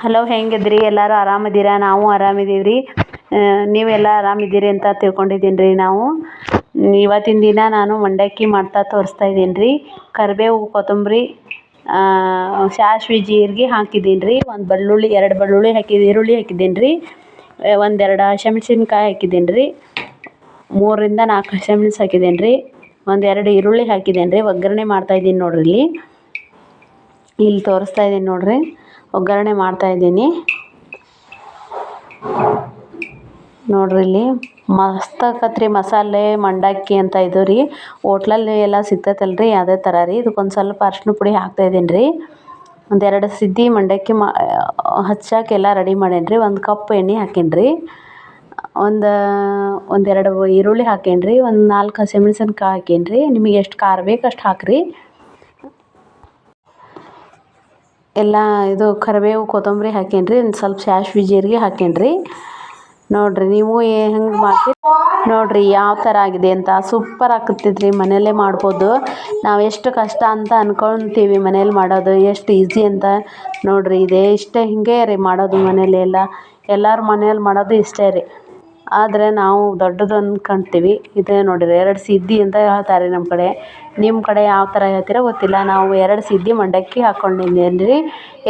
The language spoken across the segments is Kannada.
ಹಲೋ, ಹೆಂಗಿದ್ರಿ? ಎಲ್ಲರೂ ಆರಾಮಿದ್ದೀರಾ? ನಾವು ಆರಾಮಿದ್ದೀವಿ ರೀ ನೀವೆಲ್ಲ ಆರಾಮಿದ್ದೀರಿ ಅಂತ ತಿಳ್ಕೊಂಡಿದ್ದೀನಿ ರೀ ನಾವು. ಇವತ್ತಿನ ದಿನ ನಾನು ಮಂಡಕ್ಕಿ ಮಾಡ್ತಾ ತೋರಿಸ್ತಾ ಇದ್ದೀನಿ ರೀ ಕರಿಬೇವು ಕೊತ್ತಂಬರಿ ಸಾಸ್ವಿ, ಜೀರಿಗೆ ಹಾಕಿದ್ದೀನಿ ರೀ ಒಂದು ಬೆಳ್ಳುಳ್ಳಿ, ಎರಡು ಬೆಳ್ಳುಳ್ಳಿ ಹಾಕಿ ಈರುಳ್ಳಿ ಹಾಕಿದ್ದೀನಿ ರೀ ಒಂದೆರಡು ಹಸಿಮೆಣ್ಸಿನ್ಕಾಯಿ ಹಾಕಿದ್ದೀನಿ ರೀ ಮೂರರಿಂದ ನಾಲ್ಕು ಹಸಿಮೆಣ್ಸು ಹಾಕಿದ್ದೀನಿ ರೀ ಒಂದೆರಡು ಈರುಳ್ಳಿ ಹಾಕಿದ್ದೀನಿ ರೀ ಒಗ್ಗರಣೆ ಮಾಡ್ತಾಯಿದ್ದೀನಿ ನೋಡಿರಿ ಇಲ್ಲಿ. ಇಲ್ಲಿ ತೋರಿಸ್ತಾ ಇದ್ದೀನಿ ನೋಡ್ರಿ. ಒಗ್ಗರಣೆ ಮಾಡ್ತಾ ಇದ್ದೀನಿ. ನೋಡ್ರಿ ಇಲ್ಲಿ ಮಸ್ತ್ ಆಕತ್ರಿ ಮಸಾಲೆ, ಮಂಡಕ್ಕಿ ಅಂತ ಇದು ರೀ. ಹೋಟ್ಲಲ್ಲಿ ಎಲ್ಲ ಸಿಗ್ತೈತಲ್ಲ ರೀ ಅದೇ ಥರ ರೀ. ಇದಕ್ಕೊಂದು ಸ್ವಲ್ಪ ಅರ್ಶಿನ ಪುಡಿ ಹಾಕ್ತಾಯಿದ್ದೀನಿ ರೀ. ಒಂದೆರಡು ಸಿದ್ದಿ ಮಂಡಕ್ಕಿ ಮಾ ಹಚ್ಚಕ್ಕೆಲ್ಲ ರೆಡಿ ಮಾಡೇನಿ ರೀ. ಒಂದು ಕಪ್ ಎಣ್ಣೆ ಹಾಕೀನಿ ರೀ. ಒಂದು, ಒಂದೆರಡು ಈರುಳ್ಳಿ ಹಾಕೇನಿ ರೀ. ಒಂದು ನಾಲ್ಕು ಹಸಿಮೆಣ್ಸಿನ್ಕಾಯಿ ಹಾಕೇನಿ ರೀ. ನಿಮಗೆ ಎಷ್ಟು ಖಾರ ಬೇಕು ಅಷ್ಟು ಹಾಕಿರಿ. ಎಲ್ಲ ಇದು ಕರಿಬೇವು, ಕೊತ್ತಂಬರಿ ಹಾಕೇನಿ ರೀ ಒಂದು ಸ್ವಲ್ಪ ಸಾಸ್ವೆ ಜೀರಿಗೆ ಹಾಕೇನಿ ರೀ ನೋಡಿರಿ, ನೀವು ಹೆಂಗೆ ಮಾಡ್ತೀರಿ? ನೋಡಿರಿ, ಯಾವ ಥರ ಆಗಿದೆ ಅಂತ ಸೂಪರ್ ರೀ ಮನೆಯಲ್ಲೇ ಮಾಡ್ಬೋದು. ನಾವು ಎಷ್ಟು ಕಷ್ಟ ಅಂತ ಅಂದ್ಕೊಳ್ತೀವಿ ಮನೇಲಿ ಮಾಡೋದು, ಎಷ್ಟು ಈಸಿ ಅಂತ. ನೋಡಿರಿ, ಇದೇ ಇಷ್ಟೇ ಹೀಗೆ ರೀ ಮಾಡೋದು ಮನೇಲಿ ಎಲ್ಲ ಎಲ್ಲರ ಮನೇಲಿ ಮಾಡೋದು ಇಷ್ಟೇ ರೀ. ಆದರೆ ನಾವು ದೊಡ್ಡದು ಅಂದ್ಕೊಂತೀವಿ ಇದೇ ನೋಡಿರಿ ಎರಡು ಸಿದ್ದಿ ಅಂತ ಹೇಳ್ತಾರೆ ನಮ್ಮ ಕಡೆ. ನಿಮ್ಮ ಕಡೆ ಯಾವ ಥರ ಹೇಳ್ತೀರೋ ಗೊತ್ತಿಲ್ಲ. ನಾವು ಎರಡು ಸಿದ್ದಿ ಮಂಡಕ್ಕಿ ಹಾಕ್ಕೊಂಡಿದ್ದೀನಿ ರೀ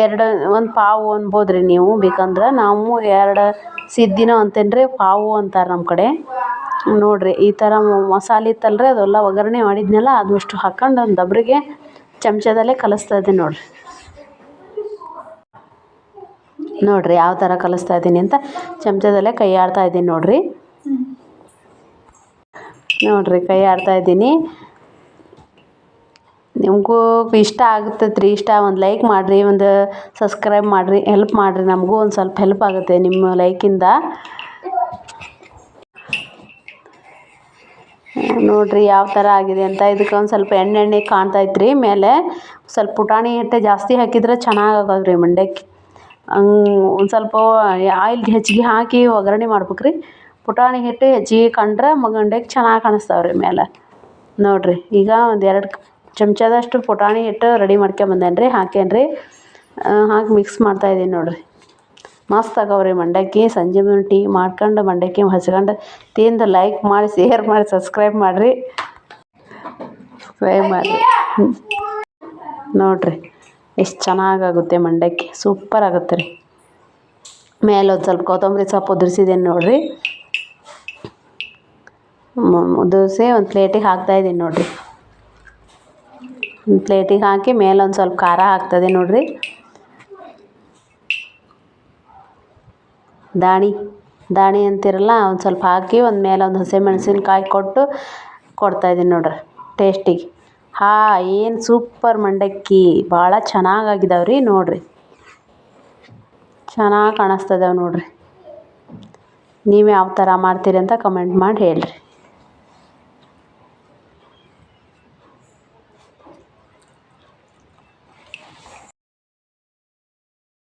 ಎರಡು, ಒಂದು ಪಾವು ಅನ್ಬೋದು ರೀ ನೀವು. ಬೇಕಂದ್ರೆ ನಾವು ಎರಡು ಸಿದ್ದಿನೋ ಅಂತೇನಿ ರೀ ಪಾವು ಅಂತಾರೆ ನಮ್ಮ ಕಡೆ. ನೋಡಿರಿ, ಈ ಥರ ಮಸಾಲೆ ಇತ್ತಲ್ಲ ರೀ ಅದೆಲ್ಲ ಒಗ್ಗರಣೆ ಮಾಡಿದ್ನಲ್ಲ ಅದಷ್ಟು ಹಾಕ್ಕೊಂಡು ಒಂದು ದಬ್ರಿಗೆ ಚಮಚದಲ್ಲೇ ಕಲಸ್ತಾ ಇದ್ದೀನಿ ನೋಡಿರಿ. ನೋಡಿರಿ ಯಾವ ಥರ ಕಲಿಸ್ತಾ ಇದ್ದೀನಿ ಅಂತ ಚಮಚದಲ್ಲೇ ಕೈ ಆಡ್ತಾ ಇದ್ದೀನಿ ನೋಡಿರಿ. ನೋಡಿರಿ ಕೈ ಆಡ್ತಾ ಇದ್ದೀನಿ. ನಿಮಗೂ ಇಷ್ಟ ಆಗ್ತೈತೆ ರೀ ಇಷ್ಟ ಒಂದು ಲೈಕ್ ಮಾಡಿರಿ, ಒಂದು ಸಬ್ಸ್ಕ್ರೈಬ್ ಮಾಡಿರಿ ಹೆಲ್ಪ್ ಮಾಡಿರಿ, ನಮಗೂ ಒಂದು ಸ್ವಲ್ಪ ಹೆಲ್ಪ್ ಆಗುತ್ತೆ ನಿಮ್ಮ ಲೈಕಿಂದ ನೋಡಿರಿ ಯಾವ ಥರ ಆಗಿದೆ ಅಂತ, ಇದಕ್ಕೆ ಒಂದು ಸ್ವಲ್ಪ ಎಣ್ಣೆ ಎಣ್ಣೆ ಇತ್ತು ರೀ ಮೇಲೆ ಸ್ವಲ್ಪ ಪುಟಾಣಿ ಹಿಟ್ಟೆ ಜಾಸ್ತಿ ಹಾಕಿದ್ರೆ ಚೆನ್ನಾಗಿ ಆಗೋದು ರೀ ಒಂದು ಸ್ವಲ್ಪ ಆಯಿಲ್ ಹೆಚ್ಚಿಗೆ ಹಾಕಿ ಒಗ್ಗರಣೆ ಮಾಡ್ಬೇಕು ರೀ ಪುಟಾಣಿ ಹಿಟ್ಟು ಹೆಚ್ಚಿಗೆ ಕಂಡ್ರೆ ಮಂಡಕ್ಕಿ ಚೆನ್ನಾಗಿ ಕಾಣಿಸ್ತಾವೆ ರೀ ಮೇಲೆ ನೋಡಿರಿ, ಈಗ ಒಂದು ಎರಡು ಚಮಚದಷ್ಟು ಪುಟಾಣಿ ಹಿಟ್ಟು ರೆಡಿ ಮಾಡ್ಕೊಂಬಂದೇನಿ ರೀ ಹಾಕೇನಿ ರೀ ಹಾಕಿ ಮಿಕ್ಸ್ ಮಾಡ್ತಾಯಿದ್ದೀನಿ ನೋಡಿರಿ. ಮಸ್ತ್ ಆಗವೆ ರೀ ಮಂಡಕ್ಕಿ. ಸಂಜೆ ಟೀ ಮಾಡ್ಕೊಂಡು ಮಂಡಕ್ಕಿ ಹಚ್ಕೊಂಡು ತಿಂದು ಲೈಕ್ ಮಾಡಿ ಶೇರ್ ಮಾಡಿ ಸಬ್ಸ್ಕ್ರೈಬ್ ಮಾಡಿರಿ. ಸಬ್ಸ್ಕ್ರೈಬ್ ಮಾಡಿರಿ. ನೋಡಿರಿ. ಎಷ್ಟು ಚೆನ್ನಾಗಾಗುತ್ತೆ ಮಂಡಕ್ಕಿ. ಸೂಪರ್ ಆಗುತ್ತೆ ರೀ. ಮೇಲೆ ಒಂದು ಸ್ವಲ್ಪ ಕೊತ್ತಂಬರಿ ಸೊಪ್ಪು ಉದುರಿಸಿದ್ದೀನಿ ನೋಡಿರಿ. ಉದುರಿಸಿ ಒಂದು ಪ್ಲೇಟಿಗೆ ಹಾಕ್ತಾಯಿದ್ದೀನಿ ನೋಡಿರಿ. ಒಂದು ಪ್ಲೇಟಿಗೆ ಹಾಕಿ ಮೇಲೆ ಒಂದು ಸ್ವಲ್ಪ ಖಾರ ಹಾಕ್ತದೆ ನೋಡಿರಿ. ದಾಣಿ ದಾಣಿ ಅಂತಿರಲ್ಲ ಒಂದು ಸ್ವಲ್ಪ ಹಾಕಿ ಒಂದು ಮೇಲೆ ಒಂದು ಹಸಿಮೆಣಸಿನ್ಕಾಯಿ ಕೊಟ್ಟು ಕೊಡ್ತಾಯಿದ್ದೀನಿ ನೋಡಿರಿ. ಟೇಸ್ಟಿಗೆ ಹಾಂ, ಏನು ಸೂಪರ್ ಮಂಡಕ್ಕಿ. ಭಾಳ ಚೆನ್ನಾಗಾಗಿದಾವೆ ರೀ ನೋಡಿರಿ. ಚೆನ್ನಾಗಿ ಕಾಣಿಸ್ತದವೆ ನೋಡಿರಿ. ನೀವು ಯಾವ ಥರ ಮಾಡ್ತೀರಿ ಅಂತ ಕಮೆಂಟ್ ಮಾಡಿ ಹೇಳಿರಿ.